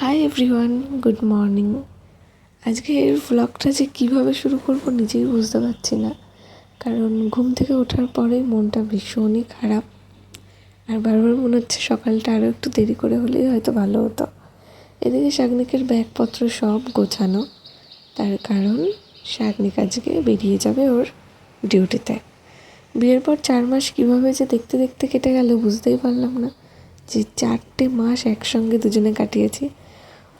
Hi everyone good morning আজকে এর ব্লগটা যে কীভাবে শুরু করব নিজেই বুঝতে পারছি না। কারণ ঘুম থেকে ওঠার পরে মনটা ভীষণই খারাপ। আর বারবার মনে হচ্ছে সকালটা আরও একটু দেরি করে হলেই হয়তো ভালো হতো। এদিকে শাগনিকের ব্যাগপত্র সব গোছানো। তার কারণ শাগনিক আজকে বেরিয়ে যাবে ওর ডিউটিতে। বিয়ের পর চার মাস কীভাবে যে দেখতে দেখতে কেটে গেল বুঝতেই পারলাম না। যে চারটে মাস একসঙ্গে দুজনে কাটিয়েছি।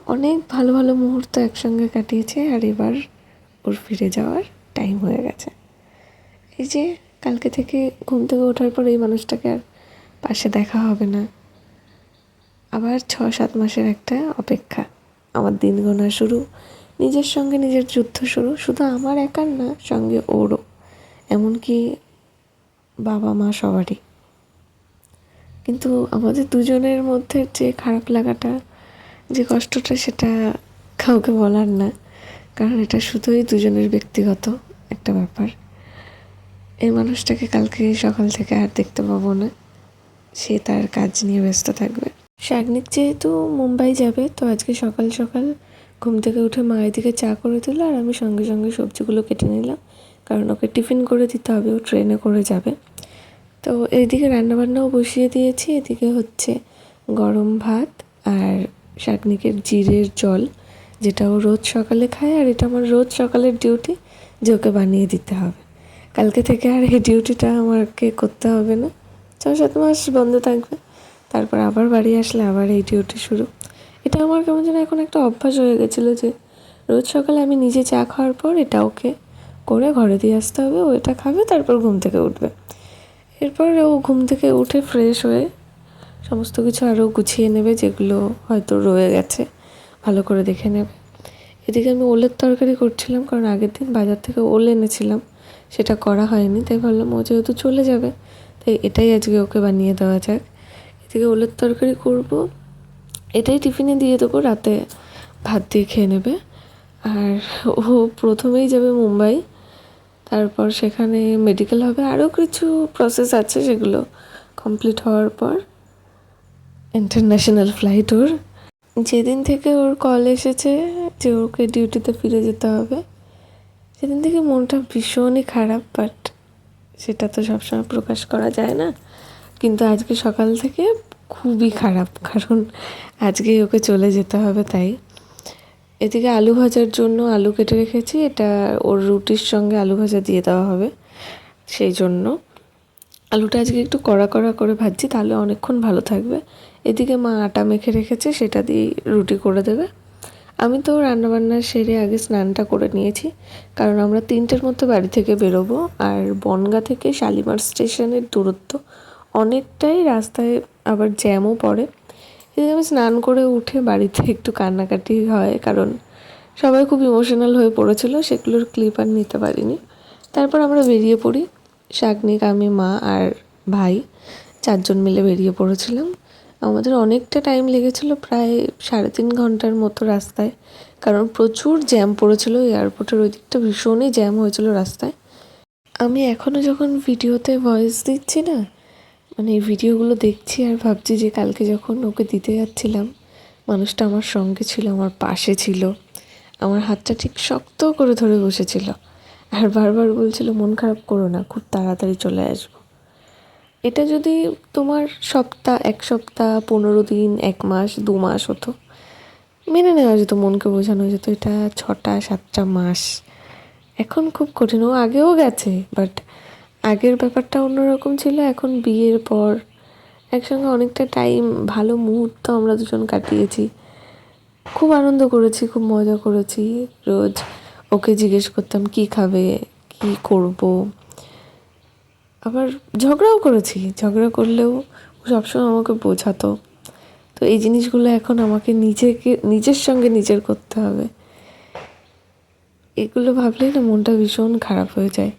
অনেক ভালো ভালো মুহূর্ত একসঙ্গে কাটিয়েছে আর এবার ওর ফিরে যাওয়ার টাইম হয়ে গেছে। এই যে কালকে থেকে ঘুম থেকে ওঠার পর এই মানুষটাকে আর পাশে দেখা হবে না। আবার ছ সাত মাসের একটা অপেক্ষা। আমার দিন গোনা শুরু, নিজের সঙ্গে নিজের যুদ্ধ শুরু, শুধু আমার একার না, সঙ্গে ওরও। এমনকি বাবা, মা সবারই। কিন্তু আমাদের দুজনের মধ্যে যে খারাপ লাগাটা যে কষ্টটা সেটা কাউকে বলার না, কারণ এটা শুধুই দুজনের ব্যক্তিগত একটা ব্যাপার। এই মানুষটাকে কালকে সকাল থেকে আর দেখতে পাবো না, সে তার কাজ নিয়ে ব্যস্ত থাকবে। শাগনিক যেহেতু মুম্বাই যাবে, তো আজকে সকাল সকাল ঘুম থেকে উঠে মায়ের দিকে চা করে দিল আর আমি সঙ্গে সঙ্গে সবজিগুলো কেটে নিলাম, কারণ ওকে টিফিন করে দিতে হবে, ও ট্রেনে করে যাবে। তো এইদিকে রান্নাবান্নাও বসিয়ে দিয়েছি, এদিকে হচ্ছে গরম ভাত আর শাকনিকের জিরের জল যেটা ও রোজ সকালে খায় আর এটা আমার রোজ সকালের ডিউটি যে ওকে বানিয়ে দিতে হবে। কালকে থেকে আর এই ডিউটিটা আমাকে করতে হবে না। ছ সাত মাস বন্ধ থাকবে, তারপর আবার বাড়ি আসলে আবার এই ডিউটি শুরু। এটা আমার কেমন যেন এখন একটা অভ্যাস হয়ে গেছিল যে, রোজ সকালে আমি নিজে চা খাওয়ার পর এটা ওকে করে ঘরে দিয়ে আসতে হবে, ও এটা খাবে, তারপর ঘুম থেকে উঠবে। এরপর ও ঘুম থেকে উঠে ফ্রেশ হয়ে সমস্ত কিছু আরও গুছিয়ে নেবে যেগুলো হয়তো রয়ে গেছে। ভালো করে দেখে নেবে। এদিকে আমি ওলের তরকারি করছিলাম কারণ আগের দিন বাজার থেকে ওল এনেছিলাম। সেটা করা হয়নি, তাই ভাবলাম ও যেহেতু চলে যাবে, তাই এটাই আজকে ওকে বানিয়ে দেওয়া যাক। এদিকে ওলের তরকারি করব, এটাই টিফিনে দিয়ে দেবো, রাতে ভাত দিয়ে খেয়ে নেবে। আর ও প্রথমেই যাবে মুম্বাই, তারপর সেখানে মেডিকেল হবে। আরও কিছু প্রসেস আছে সেগুলো কমপ্লিট হওয়ার পর। ইন্টারন্যাশনাল ফ্লাইট ওর। যেদিন থেকে ওর কল এসেছে যে ওকে ডিউটিতে ফিরে যেতে হবে, সেদিন থেকে মনটা ভীষণই খারাপ বাট সেটা তো সবসময় প্রকাশ করা যায় না। কিন্তু আজকে সকাল থেকে খুবই খারাপ, কারণ আজকে ওকে চলে যেতে হবে তাই। এদিকে আলু ভাজার জন্য আলু কেটে রেখেছি, এটা ওর রুটির সঙ্গে আলু ভাজা দিয়ে দেওয়া হবে, সেই জন্য। আলুটা আজকে একটু কড়া কড়া করে ভাজছি, তাহলে অনেকক্ষণ ভালো থাকবে। এদিকে মা আটা মেখে রেখেছে, সেটা দিয়ে রুটি করে দেবে। আমি তো রান্নাবান্না সেরে আগে স্নানটা করে নিয়েছি, কারণ আমরা তিনটের মধ্যে বাড়ি থেকে বেরোবো, আর বনগা থেকে শালিমার স্টেশনের দূরত্ব অনেকটাই রাস্তায় আবার জ্যামও পড়ে। এদিকে আমি স্নান করে উঠে বাড়িতে একটু কান্নাকাটি হয়, কারণ সবাই খুব ইমোশনাল হয়ে পড়েছিল, সেগুলোর ক্লিপ আর নিতে পারিনি। তারপর আমরা বেরিয়ে পড়ি, শাগনিক, আমি, মা আর ভাই, চারজন মিলে বেরিয়ে পড়েছিলাম। আমাদের অনেকটা টাইম লেগেছিল প্রায় সাড়ে তিন ঘণ্টার মতো রাস্তায়। কারণ প্রচুর জ্যাম পড়েছিল এয়ারপোর্টের ওই দিকটা ভীষণই জ্যাম হয়েছিল রাস্তায়। আমি এখনও যখন ভিডিওতে ভয়েস দিচ্ছি না মানে এই ভিডিওগুলো দেখছি আর ভাবছি যে কালকে যখন ওকে দিতে যাচ্ছিলাম, মানুষটা আমার সঙ্গে ছিল, আমার পাশে ছিল। আমার হাতটা ঠিক শক্ত করে ধরে বসেছিল। আর বারবার বলছিল, মন খারাপ করো না, খুব তাড়াতাড়ি চলে আসব। এটা যদি তোমার সপ্তাহ, এক সপ্তাহ, পনেরো দিন, এক মাস, দু মাস হতো, মেনে নেওয়া যেত, মনকে বোঝানো যেত, এটা ছটা, সাতটা মাস। এখন খুব কঠিন, ও আগেও গেছে বাট আগের ব্যাপারটা অন্যরকম ছিল, এখন বিয়ের পর একসঙ্গে অনেকটা টাইম ভালো মুহূর্ত আমরা দুজন কাটিয়েছি। খুব আনন্দ করেছি, খুব মজা করেছি, রোজ ওকে জিজ্ঞেস করতাম, কি খাবে? কি করব? আবার ঝগড়াও করেছি। ঝগড়া করলেও সবসময় আমাকে বোঝাতো। তো এই জিনিসগুলো এখন আমাকে নিজেকে, নিজের সঙ্গে নিজের করতে হবে। এগুলো ভাবলেই না মনটা ভীষণ খারাপ হয়ে যায়।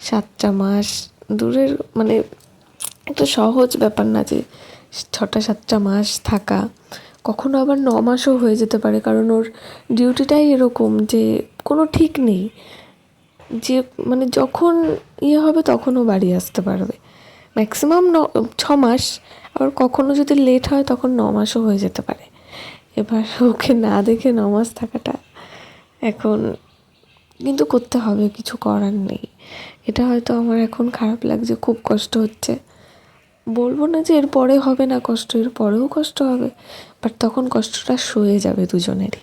সাতটা মাস দূরের মানে একটা সহজ ব্যাপার না যে ছটা, সাতটা মাস থাকা। কখনো আবার ন মাসও হয়ে যেতে পারে, কারণ ওর ডিউটিটাই এরকম যে কোনো ঠিক নেই। যে মানে যখন ইয়ে হবে তখন ও বাড়ি আসতে পারবে। ম্যাক্সিমাম ন, ছ মাস, আবার কখনো যদি লেট হয় তখন ন মাসও হয়ে যেতে পারে। এবার ওকে না দেখে ন মাস থাকাটা এখন কিন্তু করতে হবে, কিছু করার নেই। এটা হয়তো আমার এখন খারাপ লাগছে, খুব কষ্ট হচ্ছে। বলব না যে এরপরে হবে না কষ্ট, এর পরেও কষ্ট হবে বাট তখন কষ্টটা সয়ে যাবে দুজনেরই।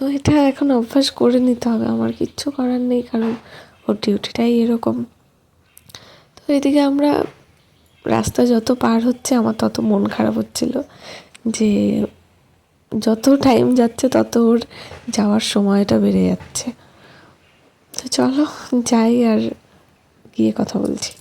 তো এটা এখন অভ্যাস করে নিতে হবে। আমার কিচ্ছু করার নেই, কারণ ওর ডিউটিটাই এরকম। তো এদিকে আমরা রাস্তা যত পার হচ্ছে, আমার তত মন খারাপ হচ্ছিল যে যত টাইম যাচ্ছে, তত ওর যাওয়ার সময়টা বেড়ে যাচ্ছে। তো চলো, যাই আর গিয়ে কথা বলছি।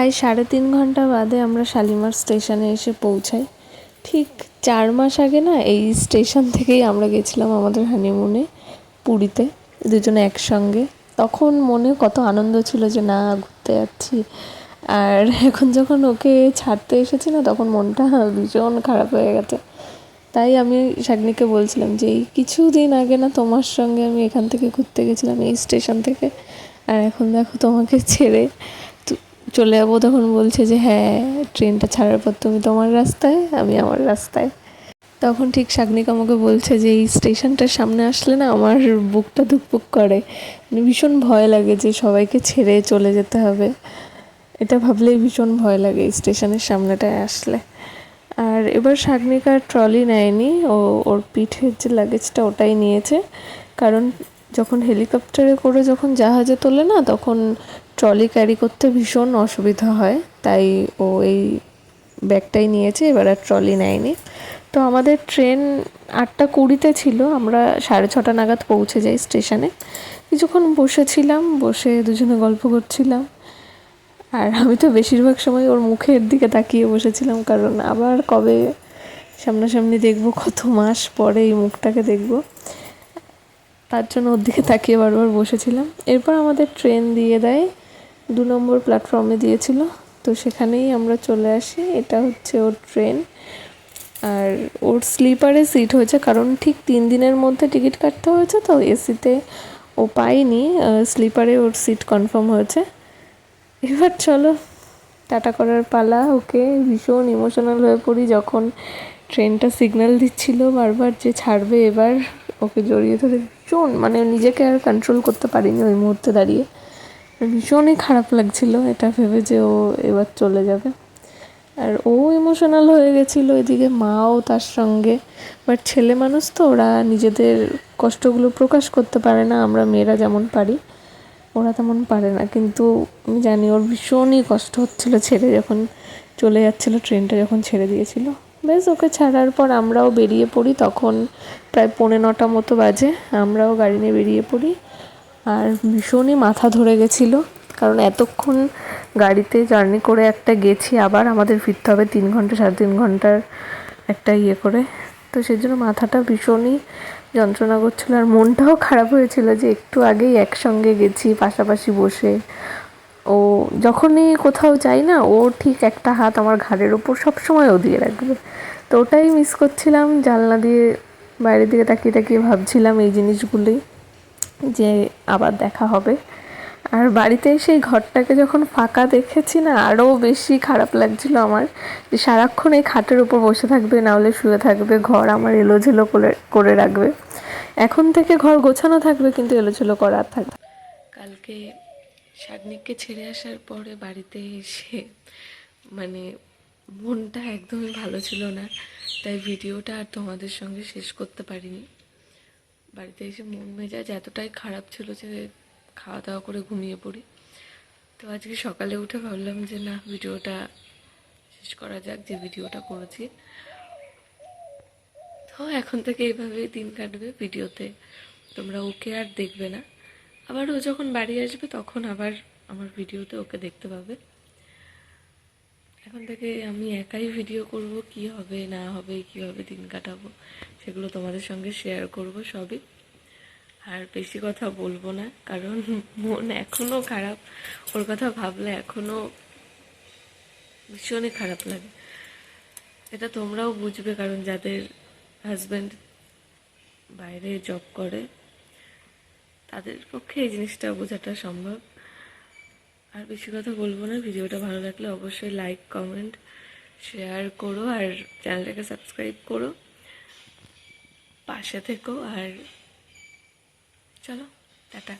প্রায় সাড়ে তিন ঘণ্টা বাদে আমরা শালিমার স্টেশনে এসে পৌঁছাই। ঠিক চার মাস আগে না এই স্টেশন থেকেই আমরা গেছিলাম আমাদের হানিমুনে, পুরীতে, দুজনে একসঙ্গে। তখন মনে কত আনন্দ ছিল যে না, ঘুরতে যাচ্ছি। আর এখন যখন ওকে ছাড়তে এসেছি না, তখন মনটা ভীষণ খারাপ হয়ে গেছে। তাই আমি শাগনিকে বলছিলাম যে, এই কিছুদিন আগে না তোমার সঙ্গে আমি এখান থেকে ঘুরতে গেছিলাম, এই স্টেশন থেকে। আর এখন দেখো তোমাকে ছেড়ে চলে যাব তখন বলছে যে হ্যাঁ ট্রেনটা ছাড়ার পর তুমি তোমার রাস্তায়, আমি আমার রাস্তায়। তখন ঠিক শাগনিক আমাকে বলছে যে, এই স্টেশনটার সামনে আসলে না আমার বুকটা ধুকপুক করে। মানে ভীষণ ভয় লাগে যে সবাইকে ছেড়ে চলে যেতে হবে। এটা ভাবলেই ভীষণ ভয় লাগে এই স্টেশনের সামনেটায় আসলে। আর এবার শাগনিক আর ট্রলি নেয়নি। ও, ওর পিঠের যে লাগেজটা ওটাই নিয়েছে। কারণ যখন হেলিকপ্টারে করে যখন জাহাজে তোলে না, তখন ট্রলি ক্যারি করতে ভীষণ অসুবিধা হয়, তাই ও এই ব্যাগটাই নিয়েছে, এবার আর ট্রলি নেয়নি। তো আমাদের ট্রেন আটটা কুড়িতে ছিল, আমরা সাড়ে ছটা নাগাদ পৌঁছে যাই স্টেশনে। কিছুক্ষণ বসেছিলাম, বসে দুজনে গল্প করছিলাম। আর আমি তো বেশিরভাগ সময় ওর মুখের দিকে তাকিয়ে বসেছিলাম, কারণ আবার কবে সামনাসামনি দেখব, কত মাস পরে এই মুখটাকে দেখব। তার জন্য ওর দিকে তাকিয়ে বারবার বসেছিলাম। এরপর আমাদের ট্রেন দিয়ে দেয় দু নম্বর প্ল্যাটফর্মে দিয়েছিল। তো সেখানেই আমরা চলে আসি। এটা হচ্ছে ওর ট্রেন আর ওর স্লিপারে সিট হয়েছে, কারণ ঠিক তিন দিনের মধ্যে টিকিট কাটতে হয়েছে, তো এসিতে ও পাইনি স্লিপারে ওর সিট কনফার্ম হয়েছে। এবার চলো, টাটা করার পালা। ওকে ভীষণ ইমোশনাল হয়ে পড়ি যখন ট্রেনটা সিগন্যাল দিচ্ছিল বারবার যে ছাড়বে এবার। ওকে জড়িয়ে ধরে ভীষণ মানে নিজেকে আর কন্ট্রোল করতে পারিনি ওই মুহূর্তে দাঁড়িয়ে। ভীষণই খারাপ লাগছিল, এটা ভেবে যে ও এবার চলে যাবে। আর ও ইমোশনাল হয়ে গেছিল এদিকে, মাও তার সঙ্গে। বাট ছেলে মানুষ তো, ওরা নিজেদের কষ্টগুলো প্রকাশ করতে পারে না, আমরা মেয়েরা যেমন পারি, ওরা তেমন পারে না। কিন্তু আমি জানি, ওর ভীষণই কষ্ট হচ্ছিল ছেড়ে যখন চলে যাচ্ছিল, ট্রেনটা যখন ছেড়ে দিয়েছিল। বেশ ওকে ছাড়ার পর আমরাও বেরিয়ে পড়ি, তখন প্রায় পৌনে নটা মতো বাজে, আমরাও গাড়ি নিয়ে বেরিয়ে পড়ি। আর ভীষণই মাথা ধরে গেছিল, কারণ এতক্ষণ গাড়িতে জার্নি করে একটা গেছি, আবার আমাদের ফিরতে হবে তিন ঘণ্টা, সাড়ে তিন ঘণ্টার একটা ইয়ে করে। তো সেই জন্য মাথাটা ভীষণই যন্ত্রণা করছিল, আর মনটাও খারাপ হয়েছিল যে একটু আগেই একসঙ্গে গেছি, পাশাপাশি বসে। ও যখনই কোথাও যাই না, ও ঠিক একটা হাত আমার ঘাড়ের ওপর সবসময় ও দিয়ে রাখবে। তো ওটাই মিস করছিলাম, জানলা দিয়ে বাইরের দিকে তাকিয়ে তাকিয়ে ভাবছিলাম এই জিনিসগুলোই। যে আবার দেখা হবে। আর বাড়িতে এসে এই ঘরটাকে যখন ফাঁকা দেখেছি না আরও বেশি খারাপ লাগছিল আমার যে সারাক্ষণ এই খাটের উপর বসে থাকবে, না হলে শুয়ে থাকবে, ঘর আমার এলোঝেলো করে করে রাখবে। এখন থেকে ঘর গোছানো থাকবে, কিন্তু এলোঝেলো করা আর থাকবে কালকে শাগনিককে ছেড়ে আসার পরে বাড়িতে এসে মানে মনটা একদমই ভালো ছিল না, তাই ভিডিওটা আর তোমাদের সঙ্গে শেষ করতে পারিনি। বাড়িতে এসে মন মেজাজ এতটাই খারাপ ছিল যে খাওয়া দাওয়া করে ঘুমিয়ে পড়ি। তো আজকে সকালে উঠে ভাবলাম যে না, ভিডিওটা শেষ করা যাক, যে ভিডিওটা করেছি। তো এখন থেকে এইভাবেই দিন কাটবে ভিডিওতে। তোমরা ওকে আর দেখবে না। আবার ও যখন বাড়ি আসবে তখন আবার আমার ভিডিওতে ওকে দেখতে পাবে। এখন থেকে আমি একাই ভিডিও করব, কি হবে, না হবে, কীভাবে দিন কাটাবো। সেগুলো তোমাদের সঙ্গে শেয়ার করব সবই। আর বেশি কথা বলব না, কারণ মন এখনও খারাপ। ওর কথা ভাবলে এখনও ভীষণই খারাপ লাগে। এটা তোমরাও বুঝবে, কারণ যাদের হাজব্যান্ড বাইরে জব করে, তাদের পক্ষে এই জিনিসটা বোঝাটা সম্ভব। আর বেশি কথা বলব না, ভিডিওটা ভালো লাগলে অবশ্যই লাইক কমেন্ট শেয়ার করো, আর চ্যানেলটাকে সাবস্ক্রাইব করো। পাশে থেকো আর চলো টাটা।